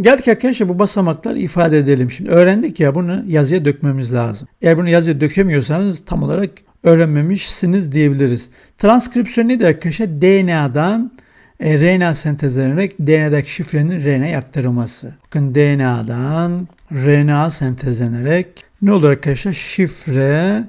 Geldik arkadaşlar bu basamakları ifade edelim. Şimdi öğrendik ya bunu yazıya dökmemiz lazım. Eğer bunu yazıya dökemiyorsanız tam olarak öğrenmemişsiniz diyebiliriz. Transkripsiyon nedir arkadaşlar? DNA'dan e, RNA sentezlenerek DNA'daki şifrenin RNA'ya aktarılması. Bakın DNA'dan RNA sentezlenerek ne olur arkadaşlar? Şifre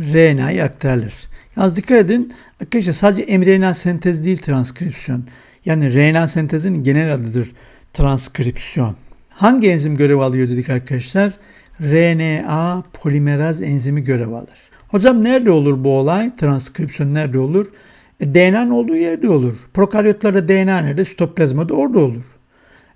RNA'ya aktarılır. Yalnız dikkat edin arkadaşlar sadece mRNA sentez değil transkripsiyon. Yani RNA sentezinin genel adıdır transkripsiyon. Hangi enzim görev alıyor dedik arkadaşlar? RNA polimeraz enzimi görev alır. Hocam nerede olur bu olay? Transkripsiyon nerede olur? E, DNA'nın olduğu yerde olur. Prokaryotlarda DNA nerede? Sitoplazmada orada olur.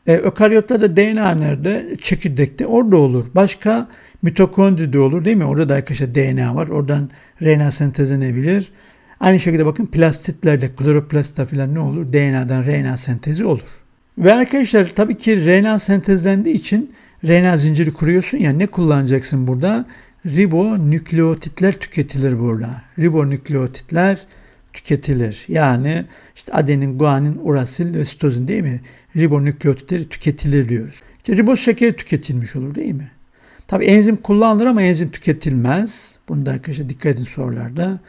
E, ökaryotlarda DNA nerede? Çekirdekte orada olur. Başka mitokondride olur değil mi? Orada da arkadaşlar DNA var. Oradan RNA sentezlenebilir. Aynı şekilde bakın plastitlerde, kloroplastta falan ne olur? DNA'dan RNA sentezi olur. Ve arkadaşlar tabii ki RNA sentezlendiği için RNA zinciri kuruyorsun ya ne kullanacaksın burada? Ribonükleotitler tüketilir burada. Ribonükleotitler tüketilir. Yani işte adenin, guanin, urasil ve sitozin değil mi? Ribonükleotitleri tüketilir diyoruz. İşte riboz şekeri tüketilmiş olur değil mi? Tabi enzim kullanılır ama enzim tüketilmez. Bunu da arkadaşlar dikkat edin sorularda.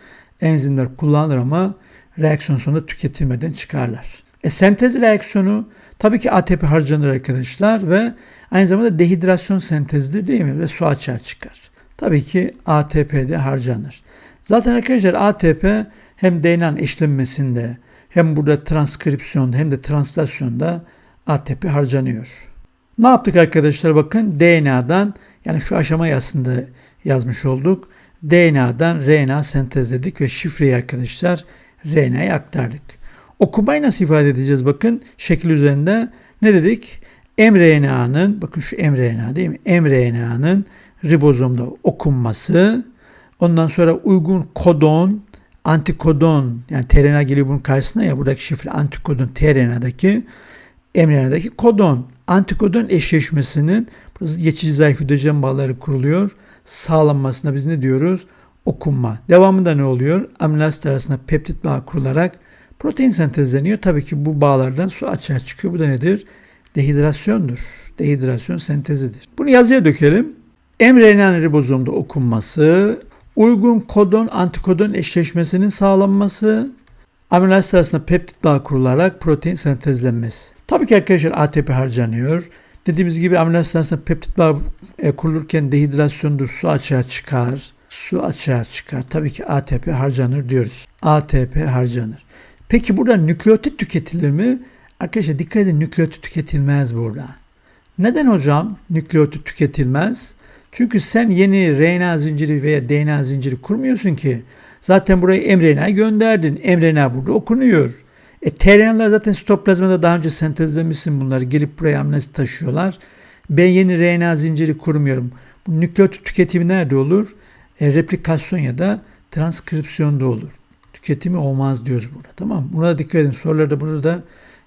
Enzimler kullanılır ama reaksiyon sonunda tüketilmeden çıkarlar. E, sentez reaksiyonu tabii ki ATP harcanır arkadaşlar ve aynı zamanda dehidrasyon sentezidir değil mi? Ve su açığa çıkar. Tabii ki ATP de harcanır. Zaten arkadaşlar ATP hem DNA'nın eşlenmesinde hem burada transkripsiyonda hem de translasyonda ATP harcanıyor. Ne yaptık arkadaşlar bakın DNA'dan yani şu aşamayı aslında yazmış olduk. DNA'dan RNA sentezledik ve şifreyi arkadaşlar RNA'ya aktardık. Okumayı nasıl ifade edeceğiz bakın şekil üzerinde ne dedik? mRNA'nın bakın şu mRNA değil mi? mRNA'nın ribozomda okunması ondan sonra uygun kodon antikodon yani tRNA geliyor bunun karşısına ya buradaki şifre antikodon tRNA'daki mRNA'daki kodon antikodon eşleşmesinin geçici zayıf hidrojen bağları kuruluyor. Sağlanmasına biz ne diyoruz? Okunma. Devamında ne oluyor? Amino asit arasında peptit bağ kurularak protein sentezleniyor. Tabii ki bu bağlardan su açığa çıkıyor. Bu da nedir? Dehidrasyondur. Dehidrasyon sentezidir. Bunu yazıya dökelim. mRNA'nın ribozomda okunması, uygun kodon antikodon eşleşmesinin sağlanması, amino asit arasında peptit bağ kurularak protein sentezlenmesi. Tabii ki arkadaşlar ATP harcanıyor. Dediğimiz gibi amino asit arasında peptit bağ e, kurulurken dehidrasyondur, su açığa çıkar. Su açığa çıkar. Tabii ki ATP harcanır diyoruz. ATP harcanır. Peki burada nükleotit tüketilir mi? Arkadaşlar dikkat edin nükleotit tüketilmez burada. Neden hocam nükleotit tüketilmez? Çünkü sen yeni RNA zinciri veya DNA zinciri kurmuyorsun ki. Zaten burayı mRNA'ya gönderdin. mRNA burada okunuyor. E, tRNA'lar zaten sitoplazmada daha önce sentezlemişsin bunları. Gelip buraya amnezi taşıyorlar. Ben yeni RNA zinciri kurmuyorum. Bu nükleotit tüketimi nerede olur? E, replikasyon ya da transkripsiyonda olur. Tüketimi olmaz diyoruz burada. Tamam Buna da dikkat edin. Sorularda burada da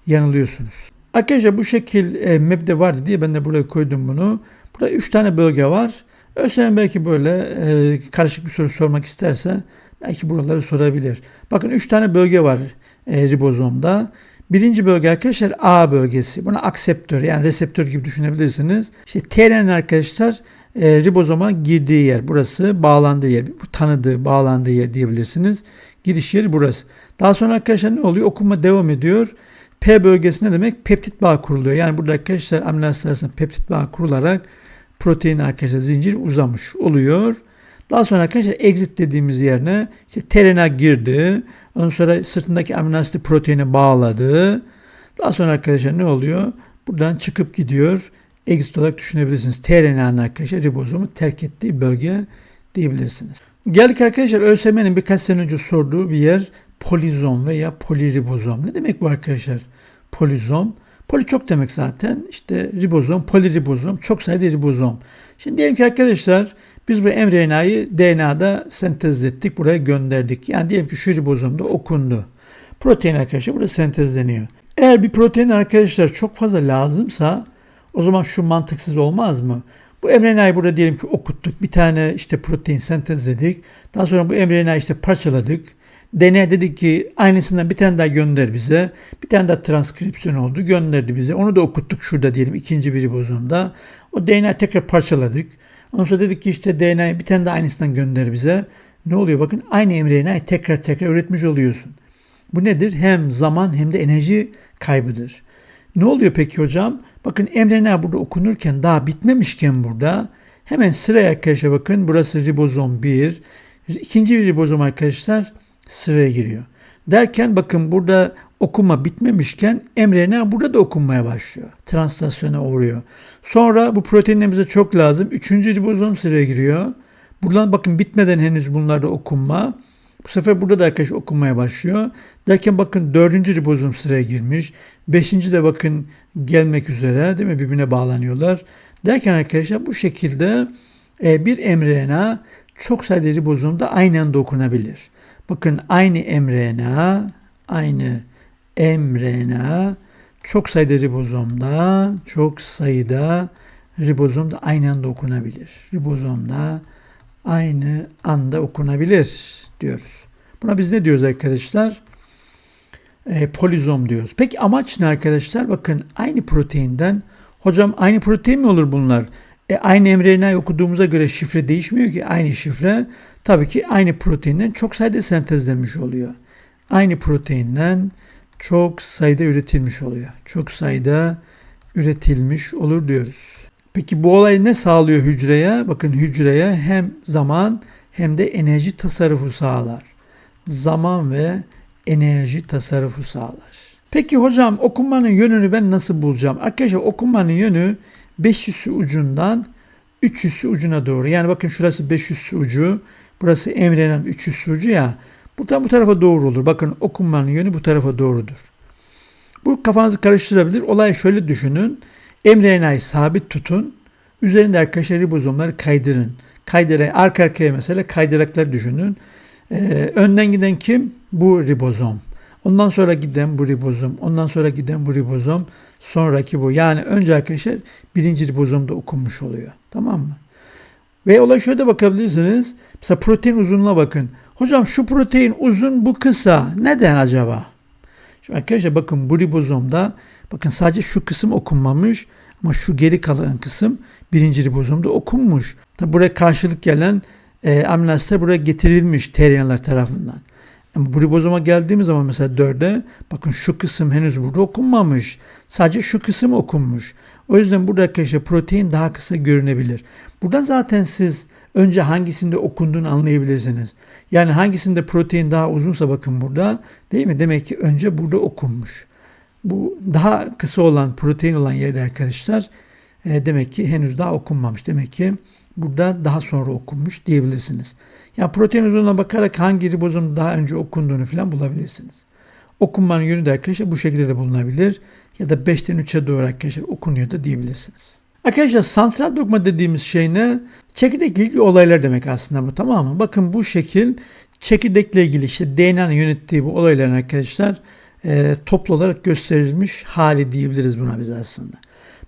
yanılıyorsunuz. Arkadaşlar bu şekil e, map'de vardı diye ben de buraya koydum bunu. Burada 3 tane bölge var. ÖSYM belki böyle e, karışık bir soru sormak isterse belki buraları sorabilir. Bakın 3 tane bölge var e, ribozomda. Birinci bölge arkadaşlar A bölgesi. Buna akseptör yani reseptör gibi düşünebilirsiniz. İşte TRN arkadaşlar e, ribozoma girdiği yer. Burası bağlandığı yer. Bu tanıdığı, bağlandığı yer diyebilirsiniz. Giriş yeri burası. Daha sonra arkadaşlar ne oluyor? Okuma devam ediyor. P bölgesi ne demek? Peptit bağ kuruluyor. Yani burada arkadaşlar amino asit arasında peptit bağ kurularak protein arkadaşlar zincir uzamış oluyor. Daha sonra arkadaşlar exit dediğimiz yerine işte terena girdi. Ondan sonra sırtındaki amino asit proteini bağladı. Daha sonra arkadaşlar ne oluyor? Buradan çıkıp gidiyor. Exit olarak düşünebilirsiniz. tRNA'nın arkadaşlar ribozomu terk ettiği bölge diyebilirsiniz. Geldik arkadaşlar ÖSYM'nin birkaç sene önce sorduğu bir yer polizom veya poliribozom. Ne demek bu arkadaşlar? Polizom. Poli çok demek zaten. İşte ribozom, poliribozom, çok sayıda ribozom. Şimdi diyelim ki arkadaşlar biz bu mRNA'yı DNA'da sentezlettik, buraya gönderdik. Yani diyelim ki şu ribozomda okundu. Protein arkadaşlar burada sentezleniyor. Eğer bir protein arkadaşlar çok fazla lazımsa o zaman şu mantıksız olmaz mı? Bu mRNA'yı burada diyelim ki okuttuk. Bir tane işte protein sentezledik. Daha sonra bu mRNA'yı işte parçaladık. DNA dedi ki aynısından bir tane daha gönder bize. Bir tane daha transkripsiyon oldu gönderdi bize. Onu da okuttuk şurada diyelim ikinci bir ribozomda. O DNA tekrar parçaladık. Ondan sonra dedik ki işte DNA'yı bir tane daha aynısından gönder bize. Ne oluyor bakın aynı mRNA'yı tekrar tekrar üretmiş oluyorsun. Bu nedir? Hem zaman hem de enerji kaybıdır. Ne oluyor peki hocam? Bakın mRNA burada okunurken daha bitmemişken burada hemen sıraya arkadaşlar bakın burası ribozom 1. İkinci ribozom arkadaşlar sıraya giriyor. Derken bakın burada okuma bitmemişken mRNA burada da okunmaya başlıyor. Translasyona uğruyor. Sonra bu proteinlerimize çok lazım. Üçüncü ribozom sıraya giriyor. Buradan bakın bitmeden henüz bunlarda okunma. Bu sefer burada da arkadaş okunmaya başlıyor. Derken bakın dördüncü ribozom sıraya girmiş. Beşinci de bakın gelmek üzere değil mi? Birbirine bağlanıyorlar. Derken arkadaşlar bu şekilde e, bir mRNA çok sayıda ribozomda aynı anda okunabilir. Bakın aynı mRNA, aynı mRNA çok sayıda ribozomda, çok sayıda ribozomda aynı anda okunabilir. Ribozomda aynı anda okunabilir diyoruz. Buna biz ne diyoruz arkadaşlar? E, polizom diyoruz. Peki amaç ne arkadaşlar? Bakın aynı proteinden hocam aynı protein mi olur bunlar? E, aynı mRNA'yı okuduğumuza göre şifre değişmiyor ki. Aynı şifre tabii ki aynı proteinden çok sayıda sentezlenmiş oluyor. Aynı proteinden çok sayıda üretilmiş oluyor. Çok sayıda üretilmiş olur diyoruz. Peki bu olay ne sağlıyor hücreye? Bakın hücreye hem zaman hem de enerji tasarrufu sağlar. Zaman ve enerji tasarrufu sağlar. Peki hocam okunmanın yönünü ben nasıl bulacağım? Arkadaşlar okunmanın yönü 500 ucundan 300 ucuna doğru. Yani bakın şurası 500 ucu, burası emrenen 300 ucu ya. Buradan bu tarafa doğru olur. Bakın okunmanın yönü bu tarafa doğrudur. Bu kafanızı karıştırabilir. Olay şöyle düşünün. mRNA'yı sabit tutun. Üzerinde arkadaşlar ribozomları kaydırın. Kaydırarak, arka arkaya mesela kaydıraklar düşünün. Ee, önden giden kim? Bu ribozom. Ondan sonra giden bu ribozom. Ondan sonra giden bu ribozom. Sonraki bu. Yani önce arkadaşlar birinci ribozomda okunmuş oluyor. Tamam mı? Ve olay şöyle bakabilirsiniz. Mesela protein uzunluğuna bakın. Hocam şu protein uzun bu kısa. Neden acaba? Şimdi arkadaşlar bakın bu ribozomda bakın sadece şu kısım okunmamış ama şu geri kalan kısım birinci ribozomda okunmuş. Tabi buraya karşılık gelen e, amino buraya getirilmiş tRNA'lar tarafından. Ama bu ribozoma geldiğimiz zaman mesela 4'e bakın şu kısım henüz burada okunmamış. Sadece şu kısım okunmuş. O yüzden burada arkadaşlar protein daha kısa görünebilir. Burada zaten siz önce hangisinde okunduğunu anlayabilirsiniz. Yani hangisinde protein daha uzunsa bakın burada değil mi? Demek ki önce burada okunmuş. Bu daha kısa olan protein olan yerde arkadaşlar e, demek ki henüz daha okunmamış. Demek ki burada daha sonra okunmuş diyebilirsiniz. Yani protein uzunluğuna bakarak hangi ribozom daha önce okunduğunu falan bulabilirsiniz. Okunmanın yönü de arkadaşlar bu şekilde de bulunabilir. Ya da 5'ten 3'e doğru arkadaşlar okunuyor da diyebilirsiniz. Arkadaşlar santral dogma dediğimiz şey ne? Çekirdekle ilgili olaylar demek aslında bu tamam mı? Bakın bu şekil çekirdekle ilgili işte DNA'nın yönettiği bu olayların arkadaşlar e, toplu olarak gösterilmiş hali diyebiliriz buna biz aslında.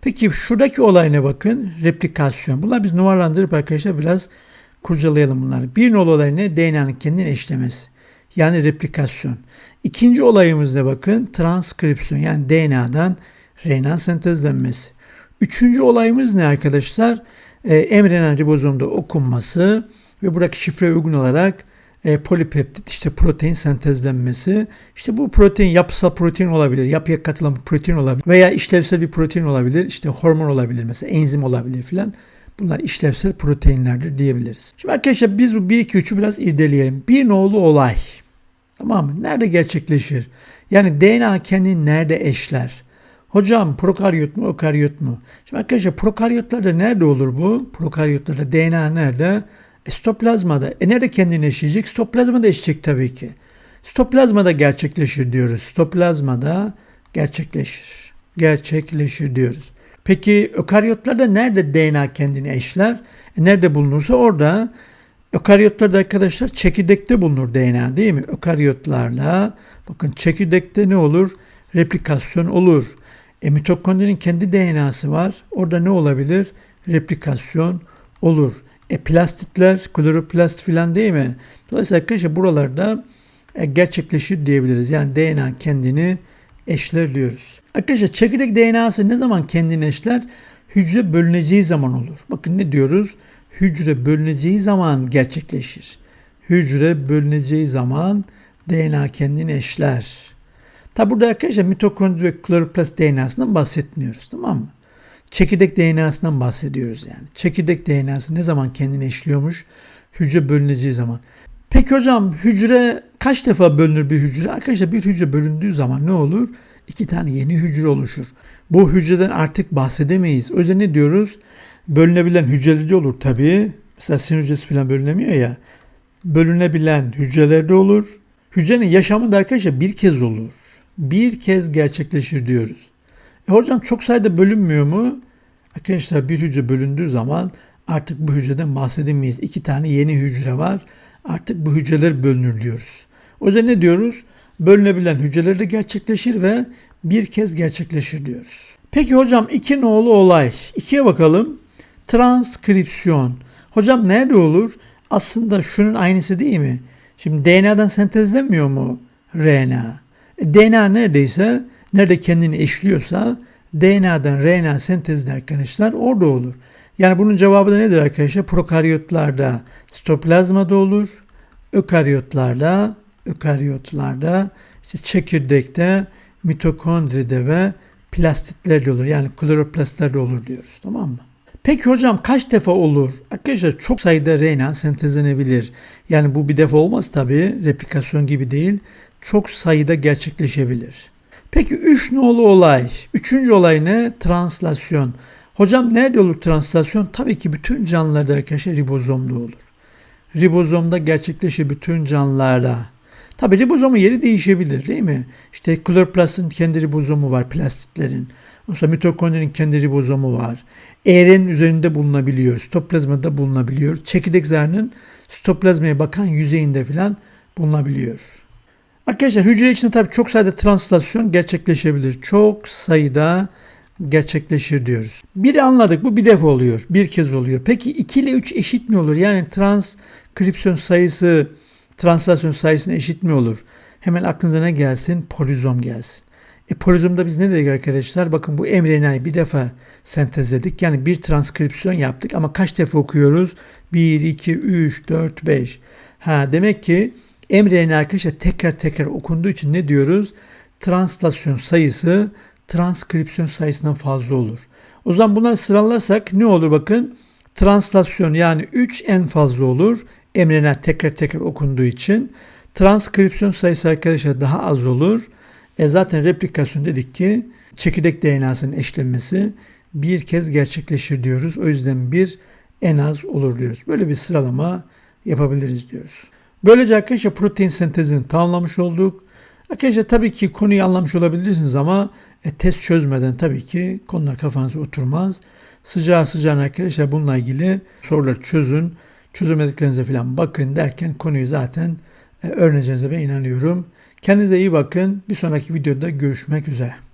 Peki şuradaki olay ne bakın? Replikasyon. Bunlar biz numaralandırıp arkadaşlar biraz kurcalayalım bunları. Bir nol olay ne? DNA'nın kendini eşlemesi. Yani replikasyon. İkinci olayımız ne bakın? Transkripsiyon. Yani DNA'dan RNA sentezlenmesi. Üçüncü olayımız ne arkadaşlar? E, emrenen ribozomda okunması ve buradaki şifre uygun olarak e, polipeptit işte protein sentezlenmesi. İşte bu protein yapısal protein olabilir, yapıya katılan bir protein olabilir veya işlevsel bir protein olabilir. İşte hormon olabilir mesela enzim olabilir filan. Bunlar işlevsel proteinlerdir diyebiliriz. Şimdi arkadaşlar biz bu 1 2 3'ü biraz irdeleyelim. Bir nolu olay. Tamam mı? Nerede gerçekleşir? Yani DNA kendini nerede eşler? Hocam prokaryot mu, okaryot mu? Şimdi arkadaşlar prokaryotlarda nerede olur bu? Prokaryotlarda DNA nerede? E, stoplazmada. E nerede kendini eşleyecek? Stoplazmada eşleyecek tabii ki. Stoplazmada gerçekleşir diyoruz. Stoplazmada gerçekleşir. Gerçekleşir diyoruz. Peki ökaryotlarda nerede DNA kendini eşler? E nerede bulunursa orada ökaryotlarda arkadaşlar çekirdekte bulunur DNA değil mi? Ökaryotlarla bakın çekirdekte ne olur? Replikasyon olur. E, mitokondrinin kendi DNA'sı var. Orada ne olabilir? Replikasyon olur. E, plastitler, kloroplast filan değil mi? Dolayısıyla arkadaşlar buralarda e, gerçekleşir diyebiliriz. Yani DNA kendini eşler diyoruz. Arkadaşlar çekirdek DNA'sı ne zaman kendini eşler? Hücre bölüneceği zaman olur. Bakın ne diyoruz? Hücre bölüneceği zaman gerçekleşir. Hücre bölüneceği zaman DNA kendini eşler. Tabi burada arkadaşlar mitokondri kloroplast DNA'sından bahsetmiyoruz tamam mı? Çekirdek DNA'sından bahsediyoruz yani. Çekirdek DNA'sı ne zaman kendini eşliyormuş? Hücre bölüneceği zaman. Peki hocam hücre kaç defa bölünür bir hücre? Arkadaşlar bir hücre bölündüğü zaman ne olur? İki tane yeni hücre oluşur. Bu hücreden artık bahsedemeyiz. O yüzden ne diyoruz? Bölünebilen hücreleri olur tabii. Mesela sinir hücresi falan bölünemiyor ya. Bölünebilen hücrelerde olur. Hücrenin yaşamı da arkadaşlar bir kez olur. Bir kez gerçekleşir diyoruz. E hocam çok sayıda bölünmüyor mu? Arkadaşlar bir hücre bölündüğü zaman artık bu hücreden bahsedemeyiz. İki tane yeni hücre var. Artık bu hücreler bölünür diyoruz. O yüzden ne diyoruz? Bölünebilen hücreler de gerçekleşir ve bir kez gerçekleşir diyoruz. Peki hocam iki nolu olay. İkiye bakalım. Transkripsiyon. Hocam nerede olur? Aslında şunun aynısı değil mi? Şimdi DNA'dan sentezlenmiyor mu RNA? E, DNA neredeyse, nerede kendini eşliyorsa DNA'dan RNA sentezli arkadaşlar orada olur. Yani bunun cevabı da nedir arkadaşlar? Prokaryotlarda sitoplazmada olur. Ökaryotlarda, ökaryotlarda işte çekirdekte, mitokondride ve plastitlerde olur. Yani kloroplastlerde olur diyoruz. Tamam mı? Peki hocam kaç defa olur? Arkadaşlar çok sayıda RNA sentezlenebilir. Yani bu bir defa olmaz tabii. Replikasyon gibi değil. Çok sayıda gerçekleşebilir. Peki üç nolu olay. Üçüncü olay ne? Translasyon. Hocam nerede olur translasyon? Tabii ki bütün canlılarda arkadaşlar ribozomda olur. Ribozomda gerçekleşir bütün canlılarda. Tabii ribozomun yeri değişebilir değil mi? İşte kloroplastın kendi ribozomu var plastitlerin. Mesela mitokondrinin kendi ribozomu var. ER'nin üzerinde bulunabiliyor. Sitoplazmada bulunabiliyor. Çekirdek zarının sitoplazmaya bakan yüzeyinde falan bulunabiliyor. Arkadaşlar hücre içinde tabii çok sayıda translasyon gerçekleşebilir. Çok sayıda gerçekleşir diyoruz. Biri anladık bu bir defa oluyor. Bir kez oluyor. Peki 2 ile 3 eşit mi olur? Yani transkripsiyon sayısı translasyon sayısına eşit mi olur? Hemen aklınıza ne gelsin? Polizom gelsin. E polizomda biz ne dedik arkadaşlar? Bakın bu mRNA'yı bir defa sentezledik. Yani bir transkripsiyon yaptık ama kaç defa okuyoruz? 1, 2, 3, 4, 5. Ha demek ki mRNA arkadaşlar tekrar tekrar okunduğu için ne diyoruz? Translasyon sayısı transkripsiyon sayısından fazla olur. O zaman bunları sıralarsak ne olur bakın? Translasyon yani 3 en fazla olur. mRNA tekrar tekrar okunduğu için. Transkripsiyon sayısı arkadaşlar daha az olur. E zaten replikasyon dedik ki çekirdek DNA'sının eşlenmesi bir kez gerçekleşir diyoruz. O yüzden bir en az olur diyoruz. Böyle bir sıralama yapabiliriz diyoruz. Böylece arkadaşlar protein sentezini tamamlamış olduk. Arkadaşlar tabii ki konuyu anlamış olabilirsiniz ama e, test çözmeden tabii ki konular kafanıza oturmaz. Sıcağı sıcağına arkadaşlar bununla ilgili sorular çözün. Çözemediklerinize falan bakın derken konuyu zaten e, öğreneceğinize ben inanıyorum. Kendinize iyi bakın. Bir sonraki videoda görüşmek üzere.